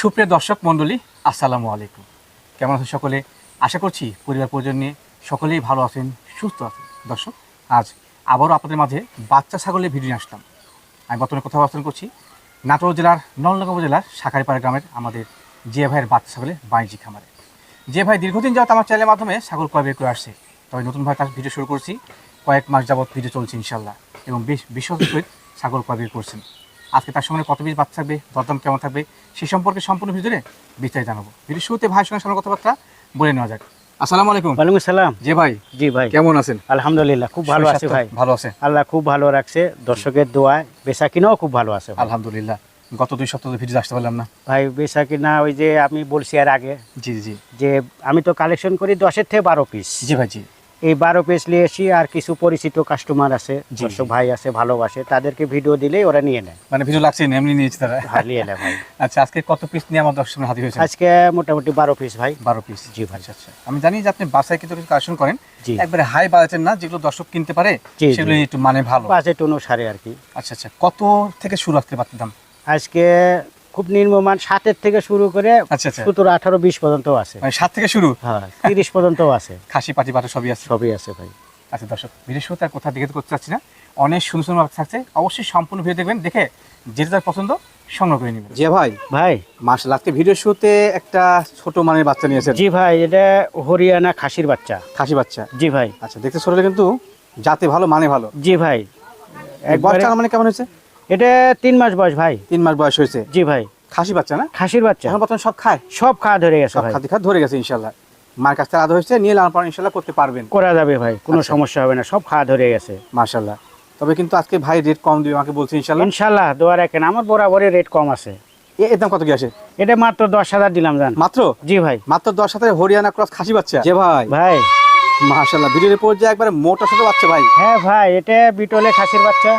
সুপ্রিয় দর্শক মণ্ডলী, আসসালামু আলাইকুম। কেমন আছেন সকলে? আশা করছি পরিবার পরিজন নিয়ে সকলেই ভালো আছেন, সুস্থ আছেন। দর্শক, আজ আবারও আপনাদের মাঝে বাচ্চা ছাগলের ভিডিও নিয়ে আসলাম। আমি বর্তমানে কোথাও অবস্থান করছি নাটোর জেলার নলনগর উপজেলার শাখারিপাড়া গ্রামের আমাদের যে ভাইয়ের বাচ্চা ছাগলের বাণিজ্যিক খামারে। যে ভাই দীর্ঘদিন যাওয়াত আমার চ্যানেলের মাধ্যমে ছাগল ক্রয় বের করে আসছে, তবে নতুন ভাই তার ভিডিও শুরু করছি। কয়েক মাস যাবত ভিডিও চলছে ইনশাল্লাহ এবং বেশ বিশ্বস্ত সহিত ছাগল ক্রয় বের করছেন। আজকে তার সঙ্গে কত পিস বাচ্চা থাকবে দরদাম কেমন থাকবে সে সম্পর্কে সম্পূর্ণ ভিতরে বিস্তারিত জানাব। ভিডিও শুরুতে ভাইয়ের সঙ্গে সামনে কথাবার্তা বলে নেওয়া যাক। আসসালামু আলাইকুম। ওয়ালাইকুম সালাম। যে ভাই। জি ভাই। কেমন আছেন? আলহামদুলিল্লাহ খুব ভালো আছে ভাই। ভালো আছে আল্লাহ খুব ভালো রাখছে দর্শকের দোয়ায় বেচা কিনাও খুব ভালো আছে আলহামদুলিল্লাহ। গত দুই সপ্তাহ ভিডিও আসতে পারলাম না। ভাই বেচা কিনা ওই যে আমি বলছি আর আগে জি জি। যে আমি তো কালেকশন করি দশের থেকে বারো পিস জি ভাই জি। এই বারো পিস নিয়ে এসি আর কিছু পরিচিত কাস্টমার আছে দর্শক ভাই আছে ভালোবাসে তাদেরকে ভিডিও দিলেই ওরা নিয়ে নেয়। মানে ভিডিও লাগছে না, এমনি নিয়েছে তারা? হ্যাঁ নিয়ে নেয় ভাই। আচ্ছা আজকে কত পিস নিয়ে আমার দর্শক হাতে হয়েছে আজকে মোটামুটি বারো পিস ভাই। বারো পিস জি ভাই। আচ্ছা আচ্ছা। আমি জানি যে আপনি বাসায় কিন্তু কিছু কালেকশন করেন। একবারে হাই বাজেটের না যেগুলো দর্শক কিনতে পারে। সেগুলো একটু মানে ভালো। বাজেট অনুসারে আর কি। আচ্ছা আচ্ছা। কত থেকে শুরু আসতে পারতাম আজকে খুব নির্মমান সাতের থেকে শুরু করে আচ্ছা আচ্ছা। সতেরো আঠারো বিশ পর্যন্ত আছে। মানে সাত থেকে শুরু? হ্যাঁ তিরিশ পর্যন্ত আছে। খাসি পাটি বাটা সবই আছে? সবই আছে ভাই। আচ্ছা দর্শক ভিডিও শুরুতে আর কোথাও দিকে করতে চাচ্ছি না। অনেক সুন্দর সুন্দর থাকছে। অবশ্যই সম্পূর্ণ ভিডিও দেখবেন দেখে যেটা তার পছন্দ সংগ্রহ করে নেবেন। জি ভাই ভাই। মার্শাল আজকে ভিডিও শুরুতে একটা ছোট মানের বাচ্চা নিয়েছেন জি ভাই এটা হরিয়ানা খাসির বাচ্চা। খাসি বাচ্চা। জি ভাই। আচ্ছা দেখতে ছোট কিন্তু জাতে ভালো মানে ভালো। জি ভাই। একবারে বাচ্চা মানে কেমন হয়েছে? এটা তিন মাস বয়স ভাই। তিন মাস বয়স হয়েছে? জি ভাই। খাসি বাচ্চা না? খাসির বাচ্চা। এখন বর্তমানে সব খায়? সব খাওয়া ধরে গেছে সব ধরে গেছে ইনশাল্লাহ মার কাছ থেকে আদা হয়েছে নিয়ে লাল পালন ইনশাল্লাহ করতে পারবেন। করা যাবে ভাই কোনো আচ্ছা। সমস্যা হবে না সব খাওয়া ধরে গেছে। মার্শাল্লাহ তবে কিন্তু আজকে ভাই রেট কম দিবে আমাকে বলছে ইনশাল্লাহ ইনশাল্লাহ দোয়া রাখেন আমার বরাবরই রেট কম আছে। এর দাম কত কি আসে? এটা মাত্র দশ হাজার দিলাম জান। মাত্র? জি ভাই। মাত্র দশ হাজার হরিয়ানা ক্রস খাসি বাচ্চা? যে ভাই। ভাই মার্শাল্লাহ ভিডিওর পর যে একবারে মোটা ছোট বাচ্চা ভাই। হ্যাঁ ভাই এটা বিটলে খাসির বাচ্চা।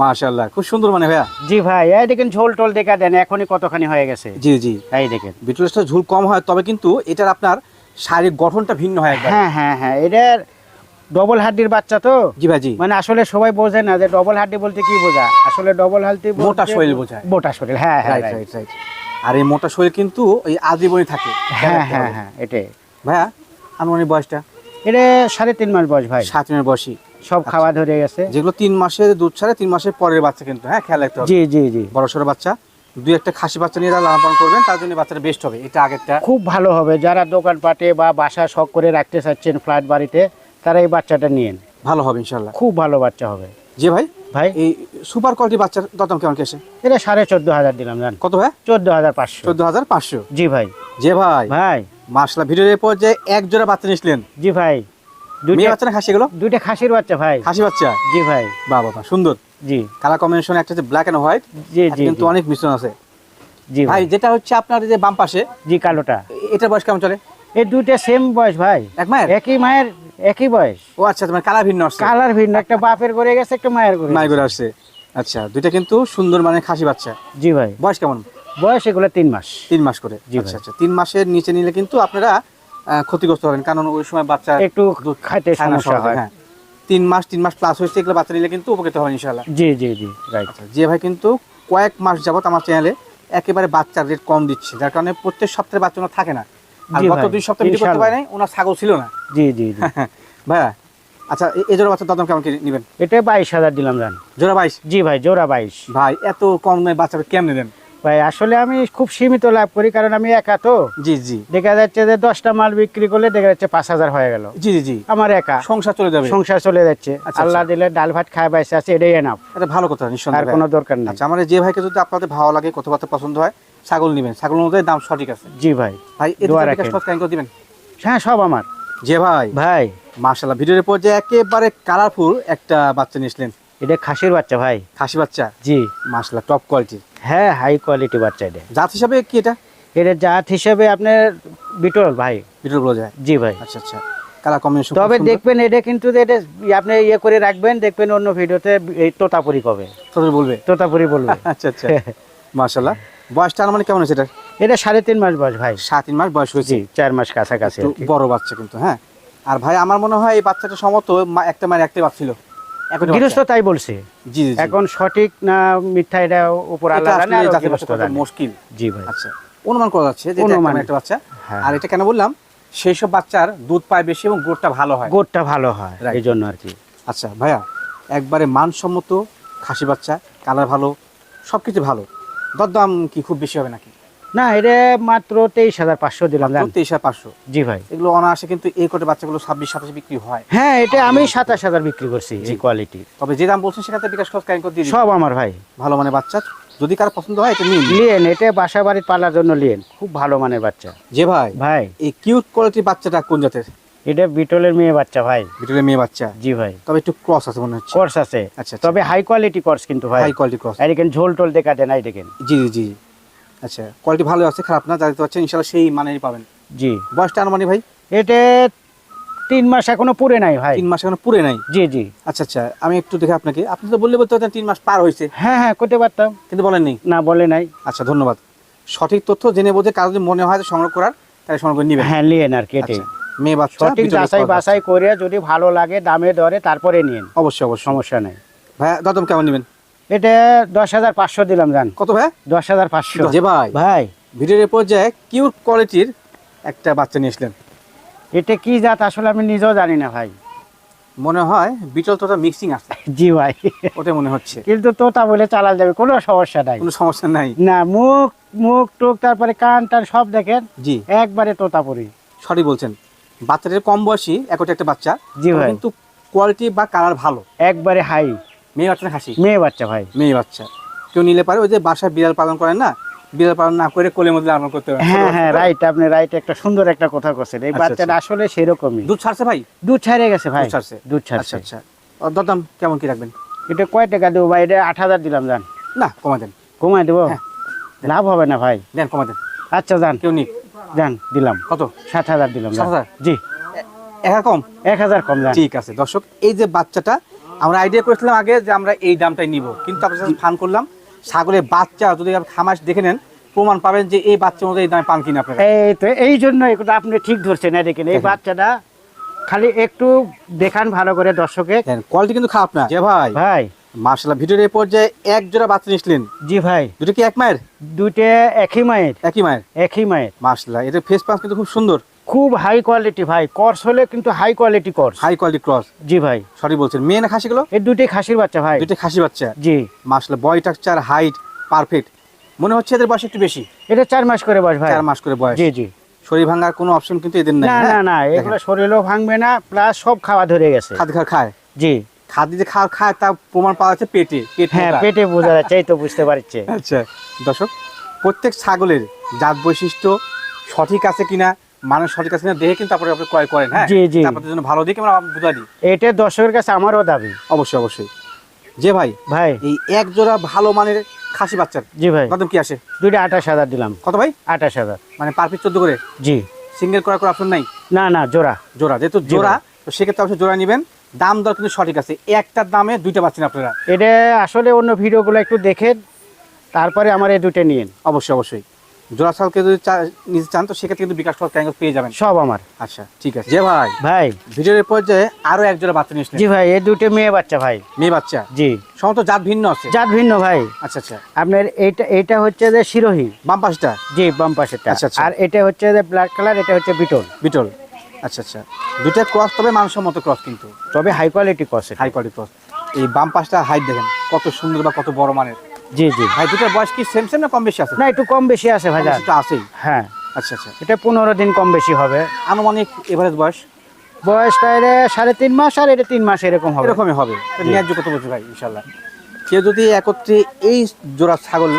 মার্শাল্লাহ খুব সুন্দর মানে ভাইয়া। জি ভাই এই দেখেন ঝোল টোল দেখা দেন এখনই কতখানি হয়ে গেছে। জি জি। এই দেখেন। বিটুলেসটা ঝুল কম হয় তবে কিন্তু এটার আপনার শারীরিক গঠনটা ভিন্ন হয় একবার। হ্যাঁ হ্যাঁ হ্যাঁ এটার ডবল হাড্ডির বাচ্চা তো। জি ভাই জি। মানে আসলে সবাই বোঝে না যে ডবল হাড্ডি বলতে কি বোঝা আসলে ডবল হাড্ডি মোটা শরীর বোঝায়। মোটা শরীর হ্যাঁ হ্যাঁ রাইট রাইট আর এই মোটা শরীর কিন্তু এই আজীবনই থাকে। হ্যাঁ হ্যাঁ হ্যাঁ এটাই। ভাইয়া আনুমানিক বয়সটা? এটা সাড়ে তিন মাস বয়স ভাই। সাত দিনের বয়সী। সব খাওয়া ধরে গেছে। যেগুলো তিন মাসের দুধ ছাড়ে তিন মাসের পরের বাচ্চা কিন্তু হ্যাঁ খেয়াল রাখতে হবে। জি জি জি। বড় সড়ো বাচ্চা। দুই একটা খাসি বাচ্চা নিয়ে লালন পালন করবেন তার জন্য বাচ্চাটা বেস্ট হবে। এটা আগেরটা। খুব ভালো হবে। যারা দোকানপাটে বা বাসা শখ করে রাখতে চাচ্ছেন ফ্ল্যাট বাড়িতে তারা এই বাচ্চাটা নিন ভালো হবে ইনশাল্লাহ খুব ভালো বাচ্চা হবে। যে ভাই? ভাই? এই সুপার কোয়ালিটি বাচ্চার দরদাম কেমন কেসে এটা সাড়ে চোদ্দ হাজার দিলাম জান। কত ভাই? চোদ্দ হাজার পাঁচশো। চোদ্দ হাজার পাঁচশো? জি ভাই। যে ভাই। ভাই। মাসলা ভিডিওর পর যে এক জোড়া বাচ্চা নিয়েছিলেন। জি ভাই। মেয়ে বাচ্চা না খাসি এগুলো? দুইটা খাসির বাচ্চা ভাই। খাসি বাচ্চা? জি ভাই। বাহ বাবা সুন্দর। জি। কালার কম্বিনেশন একটা হচ্ছে ব্ল্যাক এন্ড হোয়াইট জি জি কিন্তু অনেক মিশ্রণ আছে। জি ভাই। ভাই যেটা হচ্ছে আপনার যে বাম পাশে জি কালোটা। এ- এটার বয়স কেমন চলে? এই দুইটা সেম বয়স ভাই। এক মায়ের? একই মায়ের একই বয়স। ও আচ্ছা তোমার কালার ভিন্ন আসছে। কালার ভিন্ন একটা বাপের করে গেছে একটা মায়ের করে মাই করে আসছে। আচ্ছা দুইটা কিন্তু সুন্দর মানে খাসি বাচ্চা। জি ভাই। বয়স কেমন? বয়স এগুলো তিন মাস। তিন মাস করে। জি আচ্ছা ভাই। আচ্ছা তিন মাসের নিচে নিলে কিন্তু আপনারা ক্ষতিগ্রস্ত হবেন। কারণ ওই সময় বাচ্চা একটু খাইতে সমস্যা হয়। হ্যাঁ। তিন মাস তিন মাস প্লাস হয়েছে এগুলো বাচ্চা নিলে কিন্তু উপকৃত হবে ইনশাল্লাহ জি জি জি রাইট আচ্ছা যে ভাই কিন্তু কয়েক মাস যাবত আমার চ্যানেলে একেবারে বাচ্চার রেট কম দিচ্ছে। যার কারণে প্রত্যেক সপ্তাহে বাচ্চা থাকে না। আর গত দুই সপ্তাহে ভিডিও করতে পারে নাই ওনার ছাগল ছিল না। জি জি জি। ভাইয়া আচ্ছা এ- এই জোড়া বাচ্চার দাম কেমন নেবেন? এটা বাইশ হাজার দিলাম জান। জোড়া বাইশ? জি ভাই জোড়া বাইশ। ভাই এত কম দামে বাচ্চাকে কেমনে দেন? ভাই আসলে আমি খুব সীমিত লাভ করি কারণ আমি একা তো। জি জি। দেখা যাচ্ছে যে দশটা মাল বিক্রি করলে দেখা যাচ্ছে পাঁচ হাজার হয়ে গেল। জি জি জি। আমার একা। সংসার চলে যাবে। সংসার চলে যাচ্ছে। আচ্ছা, আল্লাহ দিলে ডাল ভাত খায় বাইসে আছে এটাই এনাফ এটা ভালো কথা আর কোনো দরকার নেই। আচ্ছা আমার যে ভাইকে যদি আপনাদের ভালো লাগে কথাবার্তা পছন্দ হয় ছাগল নেবেন। ছাগল অনুযায়ী দাম সঠিক আছে। জি ভাই ভাই দিবেন? হ্যাঁ সব আমার। যে ভাই ভাই। মার্শাল্লাহ ভিডিওর পর যে একেবারে কালারফুল একটা বাচ্চা নিয়েছিলেন এটা খাসির বাচ্চা ভাই। খাসি বাচ্চা? জি। মার্শাল্লাহ টপ কোয়ালিটির হ্যাঁ হাই কোয়ালিটি বাচ্চা এটা। জাত হিসাবে কি এটা? এটা জাত হিসেবে আপনার বিটল ভাই। ভিডিও বলা যায়? জি ভাই। আচ্ছা আচ্ছা। কালার কম্বিনেশন তবে দেখবেন এটা কিন্তু এটা আপনি ইয়ে করে রাখবেন দেখবেন অন্য ভিডিওতে এই তোতাপুরি কবে। বলবে? তোতাপুরি বলবে। আচ্ছা আচ্ছা। মার্শাল্লাহ বয়সটা মানে কেমন আছে এটা এটা সাড়ে তিন মাস বয়স ভাই। সাত তিন মাস বয়স হয়েছে। চার মাস কাছাকাছি বড় বাচ্চা কিন্তু হ্যাঁ। আর ভাই আমার মনে হয় এই বাচ্চাটা সমত একটা মায়ের একটাই বাচ্চা ছিল। একটা বাচ্চা। গৃহস্থ তাই বলছে। এখন সঠিক না মিথ্যা এটা উপর। মুশকিল। জি ভাই। আচ্ছা অনুমান করা যাচ্ছে যে অনুমান। একটা বাচ্চা। হ্যাঁ। আর এটা কেন বললাম? সেই সব বাচ্চার দুধ পায় বেশি এবং ভালো হয়। ভালো হয় এই জন্য আর কি। আচ্ছা ভাইয়া একবারে মানসম্মত খাসি বাচ্চা কালার ভালো সব কিছু ভালো। দরদাম কি খুব বেশি হবে নাকি? না এটা মাত্র তেইশ হাজার পাঁচশো দিলাম তেইশ হাজার পাঁচশো। জি ভাই। এগুলো অনায়াসে কিন্তু এই কোটে বাচ্চাগুলো ছাব্বিশ সাতাশে বিক্রি হয়। হ্যাঁ এটা আমি সাতাশ হাজার বিক্রি করছি এই কোয়ালিটি তবে যে দাম বলছেন বিকাশ খরচ কারিং করে সব আমার ভাই। ভালো মানে বাচ্চা। যদি কারও পছন্দ হয় এটা নিন। লিয়েন এটা বাসা বাড়ির পালার জন্য লিয়েন। খুব ভালো মানের বাচ্চা। যে ভাই ভাই। এই কিউট কোয়ালিটির বাচ্চাটা কোন জাতের? এটা বিটলের মেয়ে বাচ্চা ভাই। বিটলের মেয়ে বাচ্চা। জি ভাই। তবে একটু ক্রস আছে মনে হচ্ছে। কোর্স আছে। আচ্ছা তবে হাই কোয়ালিটি কোর্স কিন্তু ভাই। হাই কোয়ালিটি ক্রস আর এখানে ঝোল টোল দেখা দেন এই দেখেন। জি জি জি। আচ্ছা কোয়ালিটি ভালো আছে খারাপ না জানতে পারছেন ইনশাল্লাহ সেই মানেরই পাবেন। জি। বয়সটা আনুমানিক ভাই? এটা তিন মাস এখনও পুরে নাই ভাই। তিন মাস এখনও পুরে নাই? জি জি। আচ্ছা আচ্ছা আমি একটু দেখে আপনাকে আপনি তো বললে বলতে পারতেন তিন মাস পার হয়েছে। হ্যাঁ হ্যাঁ করতে পারতাম। কিন্তু বলেননি? না বলে নাই। আচ্ছা ধন্যবাদ। সঠিক তথ্য জেনে বোঝে কারও যদি মনে হয় সংগ্রহ করার তাহলে সংগ্রহ করে নিবেন। হ্যাঁ লিয়েন আর কি এটাই আচ্ছা, মেয়ে বাচ্চা সঠিক যাচাই বাছাই করে যদি ভালো লাগে দামে দরে তারপরে নিন অবশ্যই অবশ্যই। সমস্যা নেই। ভাইয়া দদম কেমন নেবেন? এটা দশ হাজার পাঁচশো দিলাম জান কত ভাই? দশ হাজার পাঁচশো। যে ভাই ভাই। ভিডিওর পর্যায়ে কিউট কোয়ালিটির একটা বাচ্চা নিয়ে আসলেন। এটা কি জাত আসলে আমি নিজেও জানি না ভাই। মনে হয় বিটল তোটা মিক্সিং আছে। জি ভাই। ওটাই মনে হচ্ছে। কিন্তু তোতা বলে চালাল যাবে কোনো সমস্যা নাই। কোনো সমস্যা নাই। না মুখ মুখ টুক তারপরে কান টান সব দেখেন। জি। একবারে তোতাপুরি সরি বলছেন। বাচ্চাদের কম বয়সী একটা একটা বাচ্চা। জি ভাই। কিন্তু কোয়ালিটি বা কালার ভালো। একবারে হাই মেয়ে বাচ্চা না হাসি মেয়ে বাচ্চা ভাই। মেয়ে বাচ্চা। কেউ নিলে পারে ওই যে বাসায় বিড়াল পালন করেন না বিড়াল পালন না করে কোলের মধ্যে লালন করতে পারে হ্যাঁ হ্যাঁ রাইট আপনি রাইট একটা সুন্দর একটা কথা করছেন এই আচ্ছা, বাচ্চাটা আসলে সেরকমই। দুধ ছাড়ছে ভাই? দুধ ছাড়িয়ে গেছে ভাই। দুধ ছাড়ছে। দুধ আচ্ছা ছাড়ছে। আচ্ছা ও, দরদাম কেমন কি রাখবেন? এটা কয় টাকা দেবো ভাই? এটা আট হাজার দিলাম জান। না কমা দেন। কমায় দেবো? হ্যাঁ। লাভ হবে না ভাই। দেন কমা দেন। আচ্ছা যান কেউ নি যান দিলাম। কত? সাত হাজার দিলাম সাত হাজার? জি। একা কম? এক হাজার কম ঠিক আছে দর্শক এই যে বাচ্চাটা আমরা আইডিয়া করেছিলাম আগে যে আমরা এই দামটাই নিব। কিন্তু আপনার সাথে ফান করলাম। ছাগলের বাচ্চা যদি আপনি খামাস দেখে নেন প্রমাণ পাবেন যে এই বাচ্চার মধ্যে এই দামে পান কিনা আপনারা। এই তো এই জন্য আপনি ঠিক ধরছেন এই দেখেন। এই বাচ্চাটা খালি একটু দেখান ভালো করে দর্শকে। কোয়ালিটি কিন্তু খারাপ না। যে ভাই। ভাই মার্শাল্লাহ ভিডিওর এই পর্যায়ে এক জোড়া বাচ্চা নিয়েছিলেন। জি ভাই। দুটো কি এক মায়ের? দুইটা একই মায়ের। একই মায়ের? একই মায়ের। মার্শাল্লাহ এদের ফেস পাস কিন্তু খুব সুন্দর। খুব হাই কোয়ালিটি ভাই। কোর্স হলে কিন্তু high quality course high quality course জি ভাই। সরি বলছেন মেয়ে না খাসিগুলো এই দুইটাই খাসির বাচ্চা ভাই। দুটো খাসি বাচ্চা? জি। মার্শাল্লাহ বয় টাকচার হাইট পারফেক্ট মনে হচ্ছে এদের বয়স একটু বেশি। এটা চার মাস করে বয়স ভাই। চার মাস করে বয়স। জি জি। শরীর ভাঙার কোনো অপশন কিন্তু এদের নাই না হ্যাঁ? না না এগুলো শরীরও ভাঙবে না প্লাস সব খাওয়া ধরে গেছে। খাদ খায়? জি। খাদ্য যে খাওয়া খায় তা প্রমাণ পাওয়া যাচ্ছে পেটে পেট হ্যাঁ পেটে বোঝা যাচ্ছে এই তো বুঝতে পারছে। আচ্ছা দর্শক প্রত্যেক ছাগলের জাত বৈশিষ্ট্য সঠিক আছে কিনা মানুষ সঠিক আছে কিনা দেখে কিন্তু তারপরে আপনি ক্রয় করেন হ্যাঁ? জি, জি। আপনাদের জন্য ভালো দিকে আমরা বুঝাই দিই। এটা দর্শকের কাছে আমারও দাবি। অবশ্যই অবশ্যই। যে ভাই ভাই। এই এক জোড়া ভালো মানের খাসি বাচ্চার জি ভাই। কদম কি আসে? দুইটা আঠাশ হাজার দিলাম। কত ভাই? আঠাশ হাজার। মানে পার পিস চোদ্দ করে? জি। সিঙ্গেল করার কোনো অপশন নাই? না না জোড়া। জোড়া যেহেতু জোড়া তো সেক্ষেত্রে অবশ্যই জোড়া নেবেন। দাম দর কিন্তু সঠিক আছে। একটার দামে দুইটা পাচ্ছেন আপনারা। এটা আসলে অন্য ভিডিওগুলো একটু দেখেন তারপরে আমার এই দুটো নিন অবশ্যই অবশ্যই। জোড়া যদি নিতে চান তো সেক্ষেত্রে কিন্তু বিকাশ ট্যাঙ্গল পেয়ে যাবেন। সব আমার। আচ্ছা ঠিক আছে। যে ভাই ভাই। ভিডিওর পর্যায়ে আরও এক জোড়া বাচ্চা নিয়ে জি ভাই এই দুটো মেয়ে বাচ্চা ভাই। মেয়ে বাচ্চা? জি। সমস্ত জাত ভিন্ন আছে? জাত ভিন্ন ভাই। আচ্ছা আচ্ছা। আপনার এইটা এইটা হচ্ছে যে শিরোহী। বাম পাশটা? জি বাম আচ্ছা, আচ্ছা। আর এটা হচ্ছে যে ব্ল্যাক কালার এটা হচ্ছে বিটল। বিটল। আচ্ছা আচ্ছা। দুইটা ক্রস তবে মানসম্মত ক্রস কিন্তু। তবে হাই কোয়ালিটি কসে হাই কোয়ালিটি ক্রস এই বাম পাশটা হাইট দেখেন কত সুন্দর বা কত বড় মানের। জি জি। ভাই দুটার বয়স কি সেম সেম না কম বেশি আছে? না একটু কম বেশি আছে ভাই। আছেই। হ্যাঁ। আচ্ছা আচ্ছা। এটা পনেরো দিন কম বেশি হবে। আনুমানিক এভারেজ বয়স? বয়সটা এর সাড়ে তিন মাস আর এটা তিন মাস এরকম হবে। এরকমই হবে। ন্যায্য কত বলছি ভাই ইনশাল্লাহ কেউ যদি একত্রে এই জোড়া ছাগল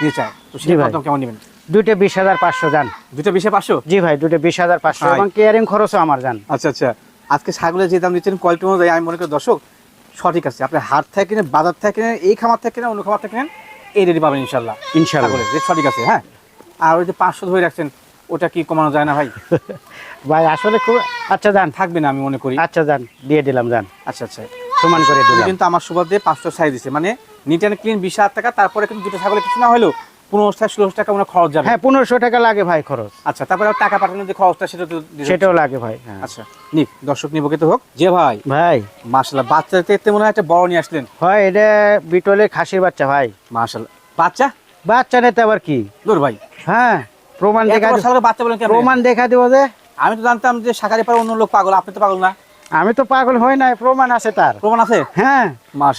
নিতে চায় তো সেটা ভাই। কত কেমন নেবেন? দুটো বিশ হাজার পাঁচশো যান। দুটো বিশে পাঁচশো? জি ভাই দুটো বিশ হাজার পাঁচশো। এবং কেয়ারিং খরচও আমার যান। আচ্ছা আচ্ছা। আজকে ছাগলের যে দাম দিচ্ছেন কোয়ালিটি অনুযায়ী আমি মনে করি দর্শক সঠিক আছে। আপনি হাট থেকে কিনেন বাজার থেকে কিনেন এই খামার থেকে কিনেন অন্য খামার থেকে কিনেন এই রেডি পাবেন ইনশাল্লাহ। ইনশাল্লাহ। রেট সঠিক আছে হ্যাঁ? আর ওই যে পাঁচশো ধরে রাখছেন ওটা কি কমানো যায় না ভাই? ভাই আসলে খুব আচ্ছা যান থাকবে না আমি মনে করি। আচ্ছা যান দিয়ে দিলাম যান। আচ্ছা আচ্ছা। সমান করে দিলাম। কিন্তু আমার সুবাদ দিয়ে পাঁচশো সাইজ দিছে। মানে নিট অ্যান্ড ক্লিন বিশ হাজার টাকা তারপরে কিন্তু দুটো ছাগলে কিছু না হলেও টাকা টাকা মনে খরচ যাবে। হ্যাঁ পনেরোশো টাকা লাগে ভাই খরচ। আচ্ছা তারপরে টাকা পাঠানোর যে খরচটা সেটা তো সেটাও লাগে ভাই হ্যাঁ। আচ্ছা নিক দর্শক নিবকিত হোক। যে ভাই ভাই। মার্শাল্লাহ বাচ্চাদের দেখতে মনে হয় একটা বড় নিয়ে আসলেন। হয় এটা বিটলের খাসির বাচ্চা ভাই। মার্শাল্লাহ বাচ্চা? বাচ্চা নেতে আবার কি? দূর ভাই। হ্যাঁ প্রমাণ দেখা বাচ্চা বলেন প্রমাণ দেখা দিব যে। আমি তো জানতাম যে শাকারি পারে অন্য লোক পাগল আপনি তো পাগল না? আমি তো পাগল হই নাই প্রমাণ আছে তার। প্রমাণ আছে? হ্যাঁ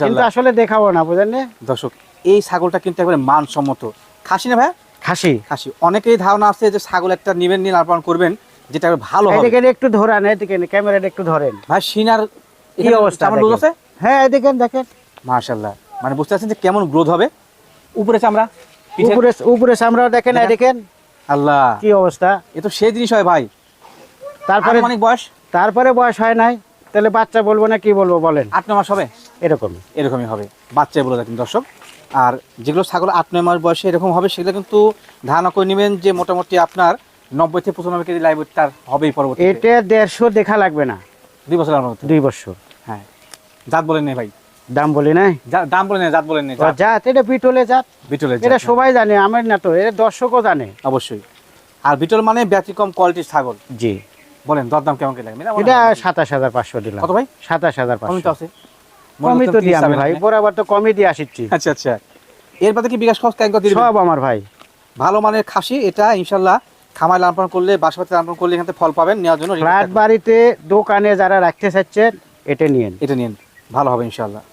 কিন্তু আসলে দেখাবো না বুঝলেন দর্শক এই ছাগলটা কিন্তু একবারে মানসম্মত। খাসি না ভাই খাসি। খাসি। অনেকেই ধারণা আছে যে ছাগল একটা নিবেন নিয়ে লালন করবেন যেটা ভালো হবে। এদিকে একটু ধরান এদিকে ক্যামেরাটা একটু ধরেন। ভাই সিনার কি অবস্থা চামড়া লুজ আছে? হ্যাঁ এদিকে দেখেন। মাশাআল্লাহ। মানে বুঝতে পারছেন যে কেমন গ্রোথ হবে? উপরে চামড়া উপরে উপরে সামরাও দেখেন দেখেন। আল্লাহ। কি অবস্থা? এ তো সেই জিনিস হয় ভাই। তারপরে অনেক বয়স? তারপরে বয়স হয় নাই। তাহলে বাচ্চা বলব না কি বলব বলেন। আট মাস হবে? এরকম এরকমই হবে। বাচ্চাই বলে দেখেন দর্শক। আর যেগুলো ছাগল আট নয় মাস বয়সে এরকম হবে সেগুলো কিন্তু ধারণা করে নেবেন যে মোটামুটি আপনার নব্বই থেকে পঁচানব্বই কেজি লাইভ তার হবেই পরবর্তী এটা দেড়শো দেখা লাগবে না। দুই বছর আমার দুই বছর। হ্যাঁ। জাত বলেন নেই ভাই। দাম বলি নাই? দাম বলেন নেই জাত বলেন নেই জাত। এটা বিটলে জাত। বিটলের এটা সবাই জানে আমার না তো এটা দর্শকও জানে। হ্যাঁ, অবশ্যই। আর বিটল মানে ব্যতিক্রম কোয়ালিটির ছাগল। জি। বলেন দরদাম কেমন কি লাগবে এটা সাতাশ হাজার পাঁচশো দিলাম। কত ভাই? সাতাশ হাজার পাঁচশো। আছে। কমই তো দিই আমি ভাই বরাবর তো কমই দিয়ে আসিচ্ছি। আচ্ছা আচ্ছা। এর বাদে কি বিকাশ খরচ কেন দিবেন? সব আমার ভাই। ভালো মানের খাসি এটা ইনশাআল্লাহ খামার লালন করলে লালন করলে এখান থেকে ফল পাবেন নেওয়ার জন্য ফ্ল্যাট বাড়িতে দোকানে যারা রাখতে চাচ্ছেন এটা নিয়েন। এটা নিয়েন। ভালো হবে ইনশাল্লাহ।